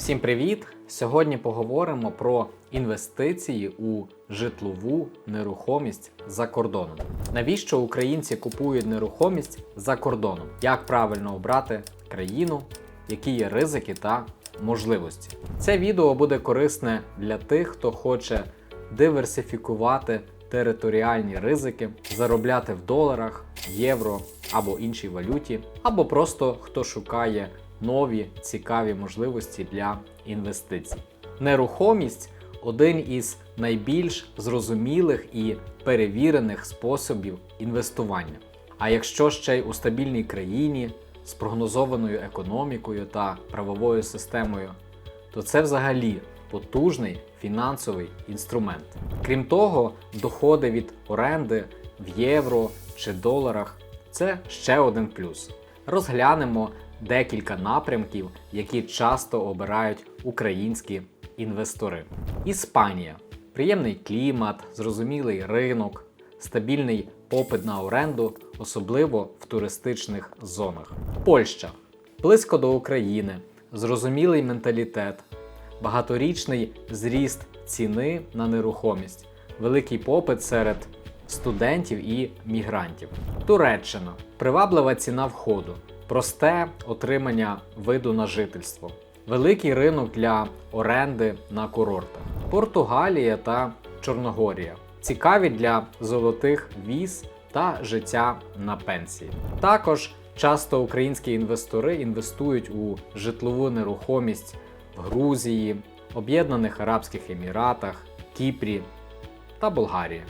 Всім привіт! Сьогодні поговоримо про інвестиції у житлову нерухомість за кордоном. Навіщо українці купують нерухомість за кордоном? Як правильно обрати країну, які є ризики та можливості? Це відео буде корисне для тих, хто хоче диверсифікувати територіальні ризики, заробляти в доларах, євро або іншій валюті, або просто хто шукає нові цікаві можливості для інвестицій. Нерухомість один із найбільш зрозумілих і перевірених способів інвестування. А якщо ще й у стабільній країні з прогнозованою економікою та правовою системою, то це взагалі потужний фінансовий інструмент. Крім того, доходи від оренди в євро чи доларах це ще один плюс. Розглянемо декілька напрямків, які часто обирають українські інвестори. Іспанія. Приємний клімат, зрозумілий ринок, стабільний попит на оренду, особливо в туристичних зонах. Польща. Близько до України, зрозумілий менталітет, багаторічний зріст ціни на нерухомість, великий попит серед студентів і мігрантів. Туреччина. Приваблива ціна входу, просте отримання виду на жительство, великий ринок для оренди на курортах, Португалія та Чорногорія. Цікаві для золотих віз та життя на пенсії. Також часто українські інвестори інвестують у житлову нерухомість в Грузії, Об'єднаних Арабських Еміратах, Кіпрі та Болгарії.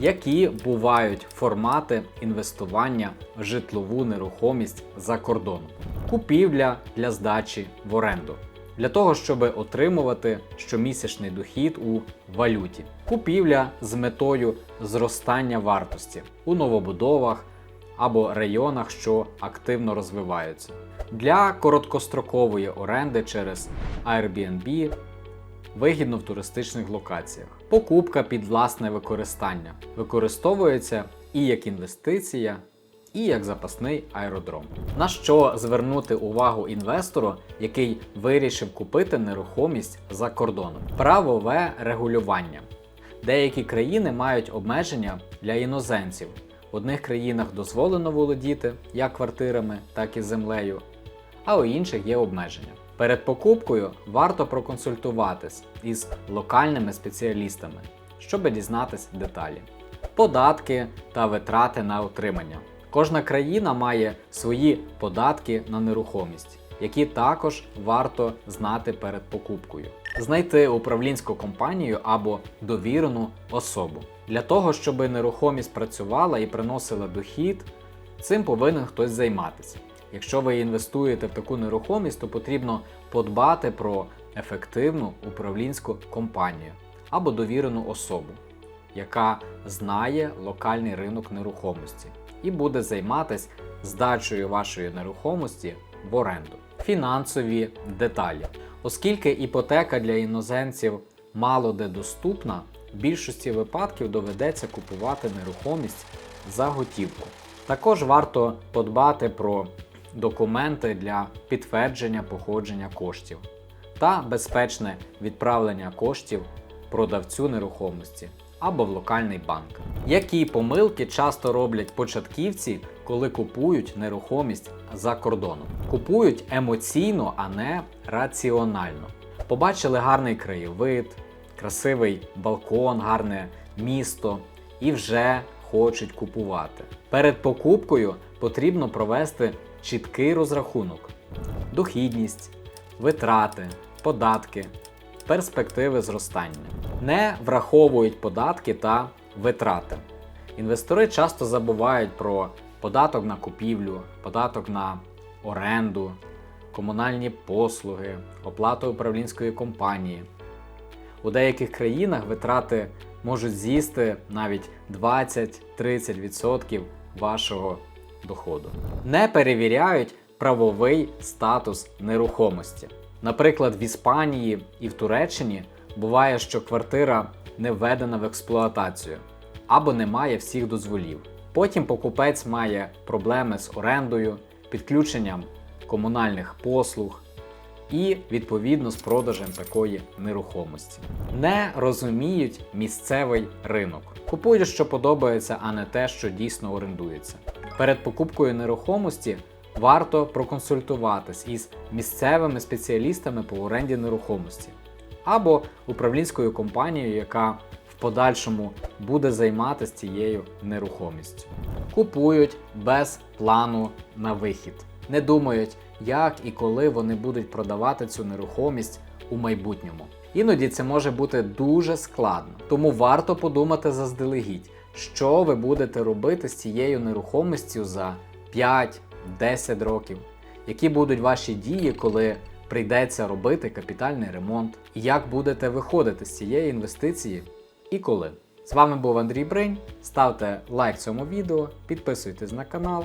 Які бувають формати інвестування в житлову нерухомість за кордоном? Купівля для здачі в оренду. Для того, щоб отримувати щомісячний дохід у валюті, купівля з метою зростання вартості у новобудовах або районах, що активно розвиваються, для короткострокової оренди через Airbnb, вигідно в туристичних локаціях. Покупка під власне використання використовується і як інвестиція, і як запасний аеродром. На що звернути увагу інвестору, який вирішив купити нерухомість за кордоном? Правове регулювання. Деякі країни мають обмеження для іноземців. В одних країнах дозволено володіти як квартирами, так і землею, а у інших є обмеження. Перед покупкою варто проконсультуватись із локальними спеціалістами, щоб дізнатись деталі. Податки та витрати на утримання. Кожна країна має свої податки на нерухомість, які також варто знати перед покупкою. Знайти управлінську компанію або довірену особу. Для того, щоб нерухомість працювала і приносила дохід, цим повинен хтось займатися. Якщо ви інвестуєте в таку нерухомість, то потрібно подбати про ефективну управлінську компанію або довірену особу, яка знає локальний ринок нерухомості і буде займатися здачею вашої нерухомості в оренду. Фінансові деталі. Оскільки іпотека для іноземців мало де доступна, в більшості випадків доведеться купувати нерухомість за готівку. Також варто подбати про документи для підтвердження походження коштів та безпечне відправлення коштів продавцю нерухомості або в локальний банк. Які помилки часто роблять початківці, коли купують нерухомість за кордоном? Купують емоційно, а не раціонально. Побачили гарний краєвид, красивий балкон, гарне місто і вже хочуть купувати. Перед покупкою потрібно провести чіткий розрахунок, дохідність, витрати, податки, перспективи зростання. Не враховують податки та витрати. Інвестори часто забувають про податок на купівлю, податок на оренду, комунальні послуги, оплату управлінської компанії. У деяких країнах витрати можуть з'їсти навіть 20-30% вашого доходу. Не перевіряють правовий статус нерухомості. Наприклад, в Іспанії і в Туреччині буває, що квартира не введена в експлуатацію або не має всіх дозволів. Потім покупець має проблеми з орендою, підключенням комунальних послуг і відповідно з продажем такої нерухомості. Не розуміють місцевий ринок. Купують, що подобається, а не те, що дійсно орендується. Перед покупкою нерухомості варто проконсультуватись із місцевими спеціалістами по оренді нерухомості або управлінською компанією, яка в подальшому буде займатися цією нерухомістю. Купують без плану на вихід. Не думають, як і коли вони будуть продавати цю нерухомість у майбутньому. Іноді це може бути дуже складно, тому варто подумати заздалегідь, що ви будете робити з цією нерухомістю за 5-10 років, які будуть ваші дії, коли прийдеться робити капітальний ремонт, і як будете виходити з цієї інвестиції і коли. З вами був Андрій Бринь. Ставте лайк цьому відео, підписуйтесь на канал